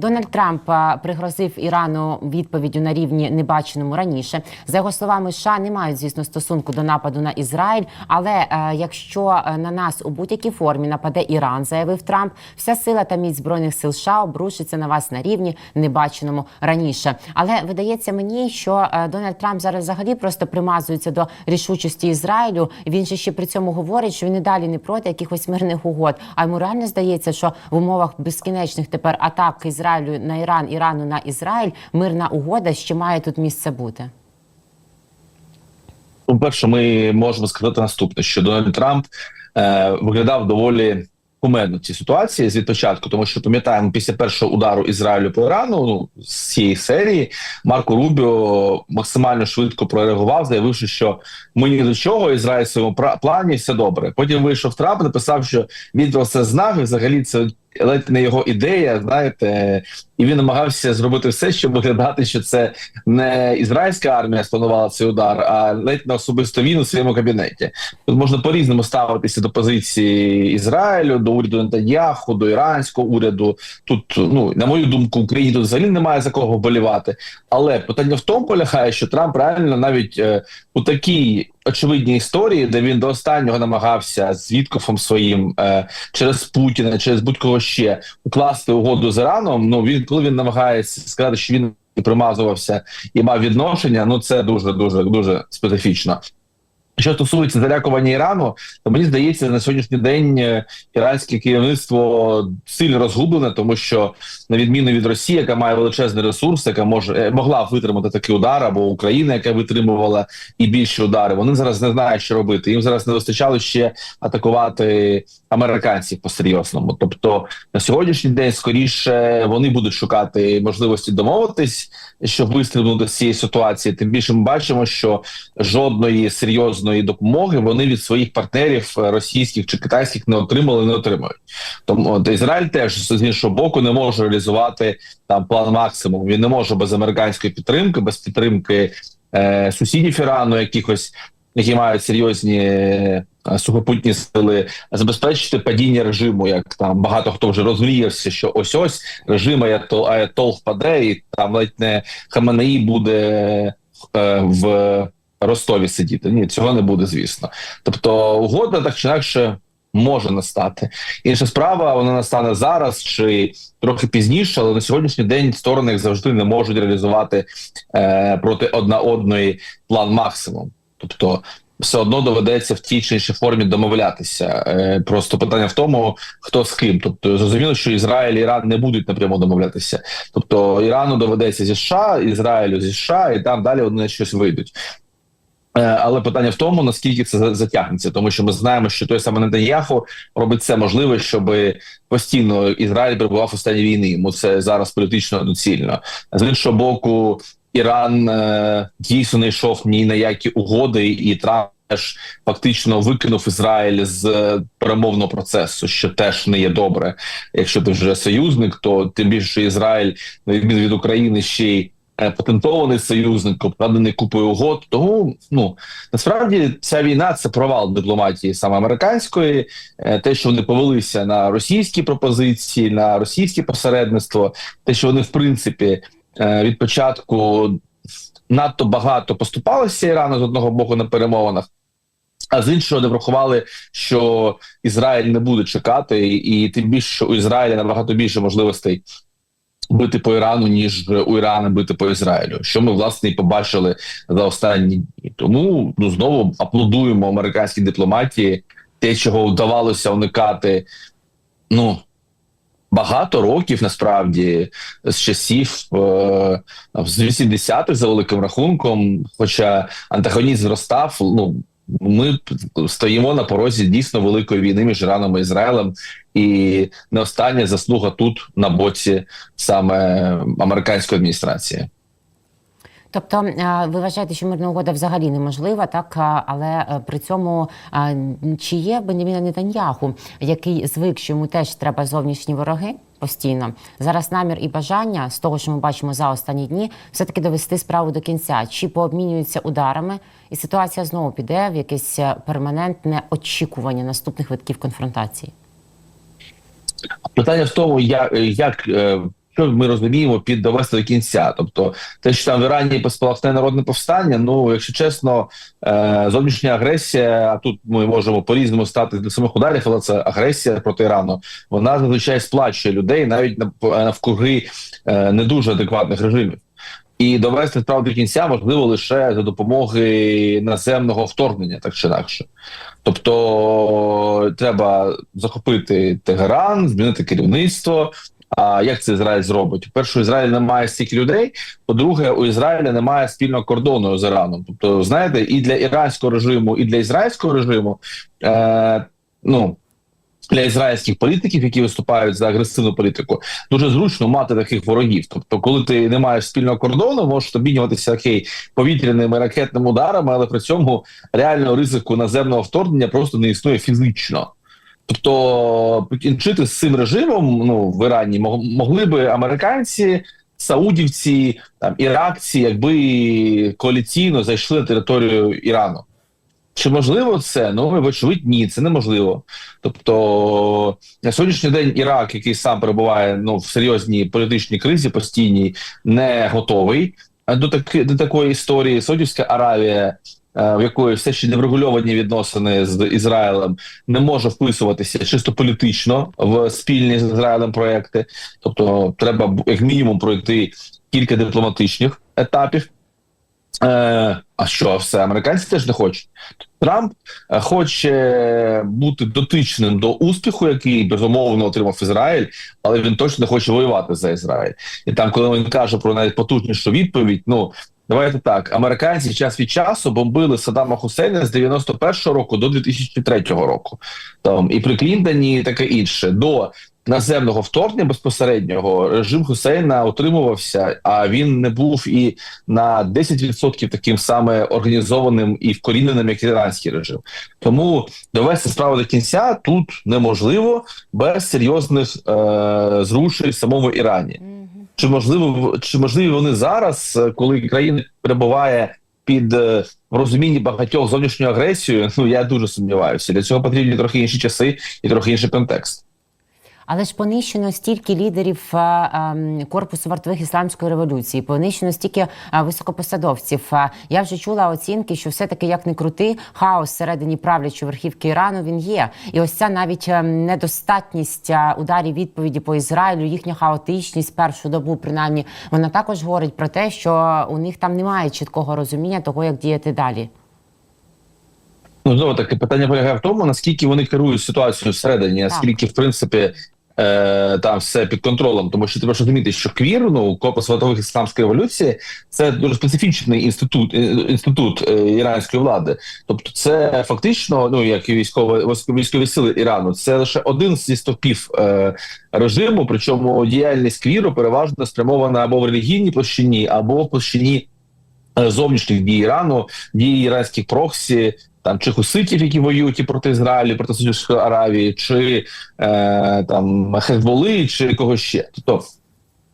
Дональд Трамп пригрозив Ірану відповіддю на рівні небаченому раніше. За його словами, США не мають звісно стосунку до нападу на Ізраїль. Але е, якщо е, на нас у будь-якій формі нападе Іран, заявив Трамп, вся сила та міць збройних сил США обрушиться на вас на рівні небаченому раніше. Але видається мені, що е, Дональд Трамп зараз взагалі просто примазується до рішучості Ізраїлю. Він же ще при цьому говорить, що він і далі не проти якихось мирних угод. А йому реально здається, що в умовах безкінечних тепер атак Ізраїлю на Іран, Ірану на Ізраїль, мирна угода ще має тут місце бути. Ну, перше, ми можемо сказати наступне: що Дональд Трамп е, виглядав доволі кумедно в цій ситуації від початку, тому що пам'ятаємо, після першого удару Ізраїлю по Ірану, ну з цієї серії, Марко Рубіо максимально швидко прореагував, заявивши, що ми ні до чого, Ізраїль в своєму плані все добре. Потім вийшов Трамп, написав, що він про це знав, і взагалі це ледь не його ідея, знаєте, і він намагався зробити все, щоб виглядати, що це не ізраїльська армія спланувала цей удар, а ледь на особисто він у своєму кабінеті. Тут можна по-різному ставитися до позиції Ізраїлю, до уряду Нетаньяху, до іранського уряду. Тут, ну на мою думку, Україні тут взагалі немає за кого вболівати. Але питання в тому полягає, що Трамп реально навіть е, у такій очевидній історії, де він до останнього намагався з Віткофом своїм е, через Путіна, через будь-кого ще укласти угоду з Іраном. Ну він коли він намагається сказати, що він примазувався і мав відношення, ну це дуже дуже дуже специфічно. Що стосується залякування Ірану, то мені здається, на сьогоднішній день е, іранське керівництво сильно розгублене, тому що на відміну від Росії, яка має величезний ресурс, яка може е, могла витримати такий удар, або Україна, яка витримувала і більші удари, вони зараз не знають, що робити. Їм зараз не вистачало ще атакувати американців по серйозному. Тобто на сьогоднішній день скоріше вони будуть шукати можливості домовитись, щоб вистрибнути з цієї ситуації. Тим більше ми бачимо, що жодної серйозної допомоги вони від своїх партнерів е, російських чи китайських не отримали, не отримають. Тому от, Ізраїль теж з іншого боку не може реалізувати там план максимум. Він не може без американської підтримки, без підтримки е, сусідів Ірану, якихось які мають серйозні е, сухопутні сили, забезпечити падіння режиму, як там багато хто вже розмріявся, що ось ось режим Аятол впаде, і там ледь не Хаменеї буде е, в Ростові сидіти. Ні, цього не буде, звісно. Тобто, угода так чи інакше може настати. Інша справа, вона настане зараз чи трохи пізніше, але на сьогоднішній день сторони як завжди не можуть реалізувати е, проти одна одної план максимум. Тобто, все одно доведеться в тій чи іншій формі домовлятися. Е, просто питання в тому, хто з ким. Тобто, зрозуміло, що Ізраїль і Іран не будуть напряму домовлятися. Тобто Ірану доведеться зі США, Ізраїлю зі США, і там далі вони щось вийдуть. Е, Але питання в тому, наскільки це затягнеться, тому що ми знаємо, що той самий Нетаньяху робить все можливе, щоб постійно Ізраїль перебував у стані війни. Йому це зараз політично доцільно. З іншого боку, Іран е, дійсно не йшов ні на які угоди, і Трамп теж фактично викинув Ізраїль з е, перемовного процесу, що теж не є добре. Якщо ти вже союзник, то тим більше Ізраїль, на відміну від України, ще й патентований союзник, обкладений купою угод. Тому ну насправді ця війна це провал дипломатії саме американської. Е, Те, що вони повелися на російські пропозиції, на російське посередництво, те, що вони в принципі е, від початку надто багато поступалися Ірану з одного боку на перемовинах. А з іншого не врахували, що Ізраїль не буде чекати, і тим більше, що у Ізраїля набагато більше можливостей бити по Ірану, ніж у Ірана бити по Ізраїлю, що ми власне і побачили за останні дні. Тому ну знову аплодуємо американській дипломатії, те, чого вдавалося уникати. Ну багато років насправді з часів е, з 80-х за великим рахунком. Хоча антагонізм зростав, ну ми стоїмо на порозі дійсно великої війни між Іраном і Ізраїлем, і не остання заслуга тут на боці саме американської адміністрації. Тобто, е, ви вважаєте, що мирна угода взагалі неможлива, так? Але е, при цьому чи є Беняміна Нетаньяху, який звик, що йому теж треба зовнішні вороги постійно. Зараз намір і бажання з того, що ми бачимо за останні дні, все таки довести справу до кінця, чи пообмінюються ударами, і ситуація знову піде в якесь е, перманентне очікування наступних витків конфронтації. Питання в тому, як, як е, що ми розуміємо під довести до кінця. Тобто, те, що там в Ірані поспалахне народне повстання, ну якщо чесно, е, зовнішня агресія, а тут ми можемо по-різному стати до самих ударів, але це агресія проти Ірану. Вона зазвичай сплачує людей навіть навкруги е, не дуже адекватних режимів. І довести справу до кінця можливо лише за допомоги наземного вторгнення, так чи інакше. Тобто треба захопити Тегеран, змінити керівництво. А як це Ізраїль зробить? Перше, у Ізраїлі немає стільки людей. По-друге, у Ізраїля немає спільного кордону з Іраном. Тобто, знаєте, і для іранського режиму, і для ізраїльського режиму, е, ну для ізраїльських політиків, які виступають за агресивну політику, дуже зручно мати таких ворогів. Тобто, коли ти не маєш спільного кордону, можеш обмінюватися окей повітряними ракетними ударами, але при цьому реального ризику наземного вторгнення просто не існує фізично. Тобто покінчити з цим режимом ну в Ірані мог- могли би американці, саудівці, там іракці, якби коаліційно зайшли на територію Ірану. Чи можливо це? Ну вочевидь, ні, це неможливо. Тобто на сьогоднішній день Ірак, який сам перебуває ну в серйозній політичній кризі, постійній, не готовий до таки до такої історії. Саудівська Аравія, в якої все ще не врегульовані відносини з Ізраїлем, не може вписуватися чисто політично в спільні з Ізраїлем проекти. Тобто, треба як мінімум пройти кілька дипломатичних етапів. Е, а що, все, американці теж не хочуть. Трамп е, хоче бути дотичним до успіху, який безумовно отримав Ізраїль, але він точно не хоче воювати за Ізраїль. І там, коли він каже про навіть потужнішу відповідь, ну давайте так: американці час від часу бомбили Саддама Хусейна з 91-го року до 2003 року. Там і при Клінтоні, і таке інше. До наземного вторгнення безпосереднього режим Хусейна утримувався, а він не був і на 10% таким саме організованим і вкоріненим, як іранський режим. Тому довести справу до кінця тут неможливо без серйозних е- зрушень в самому Ірані. Чи можливо чи можливі вони зараз, е, коли країна перебуває під е, в розумінні багатьох зовнішньою агресією? Ну я дуже сумніваюся. Для цього потрібні трохи інші часи і трохи інший контекст. Але ж понищено стільки лідерів корпусу вартових ісламської революції, понищено стільки високопосадовців. Я вже чула оцінки, що все таки як не крути, хаос всередині правлячої верхівки Ірану він є. І ось ця навіть ем, недостатність ударів відповіді по Ізраїлю, їхня хаотичність першу добу, принаймні, вона також говорить про те, що у них там немає чіткого розуміння того, як діяти далі. Ну знову таки питання полягає в тому, наскільки вони керують ситуацією всередині, наскільки в принципі. Е, там все під контролем, тому що треба ж розуміти, що квір, ну корпус вартових ісламської революції, це дуже специфічний інститут е, інститут е, іранської влади. Тобто, це фактично, ну як і військові військові сили Ірану, це лише один зі стовпів е, режиму. Причому діяльність квіру переважно спрямована або в релігійній площині, або в площині е, зовнішніх дій Ірану, дії іранських проксі, там чи хуситів, які воюють і проти Ізраїлю, проти Саудівської Аравії, чи е, там Хезболи, чи когось ще. Тобто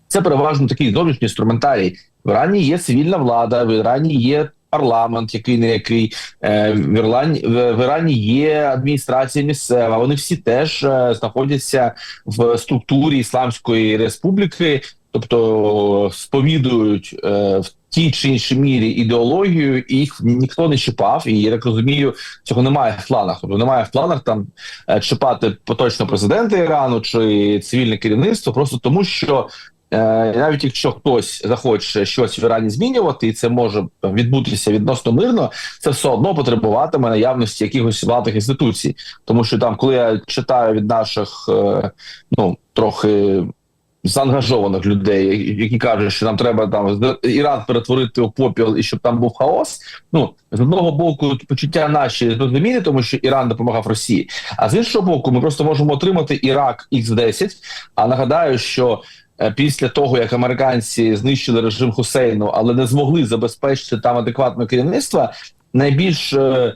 це переважно такий зовнішній інструментарій. В Ірані є цивільна влада, в Ірані є парламент, який не який е, в Ірані в, в Ірані є адміністрація місцева. Вони всі теж е, знаходяться в структурі Ісламської республіки, тобто сповідують е, тій чи іншій мірі ідеологію, і їх ніхто не чіпав. І я так розумію, цього немає в планах. Тобто немає в планах там е, чіпати поточного президента Ірану чи цивільне керівництво, просто тому що. Е, навіть якщо хтось захоче щось в Ірані змінювати, і це може відбутися відносно мирно, це все одно потребуватиме наявності якихось владних інституцій. Тому що там, коли я читаю від наших е, ну трохи заангажованих людей, які кажуть, що нам треба там Іран перетворити у попіл і щоб там був хаос. Ну з одного боку, почуття наші зрозумілі, тому що Іран допомагав Росії. А з іншого боку, ми просто можемо отримати Ірак Х-10. А нагадаю, що е, після того як американці знищили режим Хусейну, але не змогли забезпечити там адекватне керівництво, найбільш е,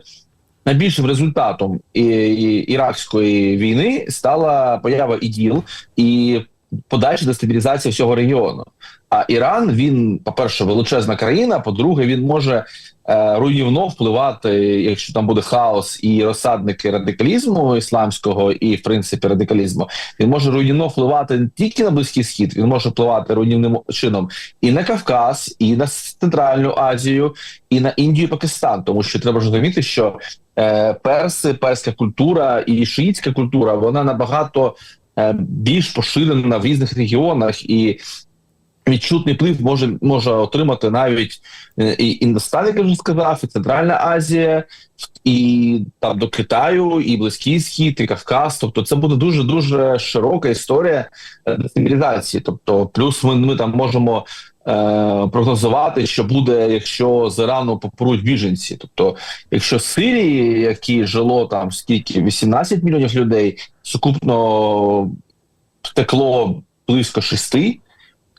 Найбільшим результатом іракської війни стала поява іділ і подальша дестабілізація всього регіону. А Іран він, по-перше, величезна країна. По-друге, він може е, руйнівно впливати, якщо там буде хаос і розсадники радикалізму ісламського і в принципі радикалізму. Він може руйнівно впливати не тільки на близький схід, він може впливати руйнівним чином і на Кавказ, і на Центральну Азію, і на Індію, і Пакистан. Тому що треба розуміти, що е, перси, перська культура і шиїтська культура вона набагато більш поширена в різних регіонах і. Відчутний вплив може може отримати навіть е, і Індостан, як я вже сказав, і Центральна Азія, і там до Китаю, і Близький Схід, і Кавказ. Тобто, це буде дуже дуже широка історія е, дестабілізації. Тобто, плюс ми, ми там можемо е, прогнозувати, що буде, якщо з Ірану попруть біженці. Тобто, якщо Сирії, які жило там скільки 18 мільйонів людей, сукупно втекло близько шести.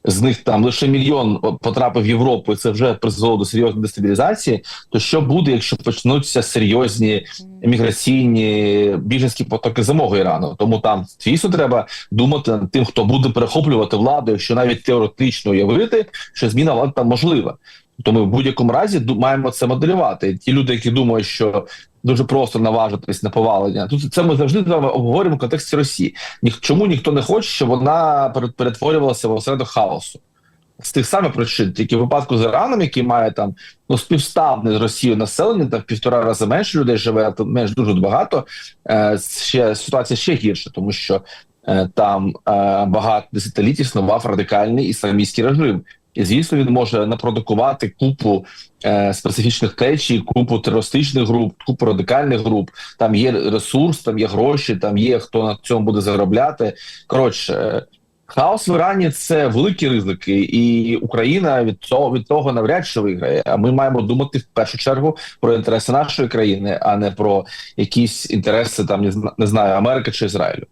З них там лише мільйон потрапив в Європу, і це вже призвело до серйозної дестабілізації. То що буде, якщо почнуться серйозні міграційні біженські потоки замоги Ірану? Тому там звісно треба думати над тим, хто буде перехоплювати владу, якщо навіть теоретично уявити, що зміна влади там можлива. Тому в будь-якому разі маємо це моделювати. Ті люди, які думають, що дуже просто наважитись на повалення. Тут це ми завжди з вами обговорюємо в контексті Росії. Ні, чому ніхто не хоче, щоб вона перет- перетворювалася в осередок хаосу? З тих самих причин, тільки в випадку з Іраном, який має там ну співставне з Росією населення, там півтора рази менше людей живе, а менш дуже багато. Е, ще ситуація ще гірша, тому що е, там е, багато десятиліть існував радикальний ісламістський режим. Звісно, він може напродукувати купу е, специфічних течій, купу терористичних груп, купу радикальних груп. Там є ресурс, там є гроші, там є хто на цьому буде заробляти. Коротше, е, хаос в Ірані це великі ризики, і Україна від цього від того навряд чи виграє. А ми маємо думати в першу чергу про інтереси нашої країни, а не про якісь інтереси там не знаю Америки чи Ізраїлю.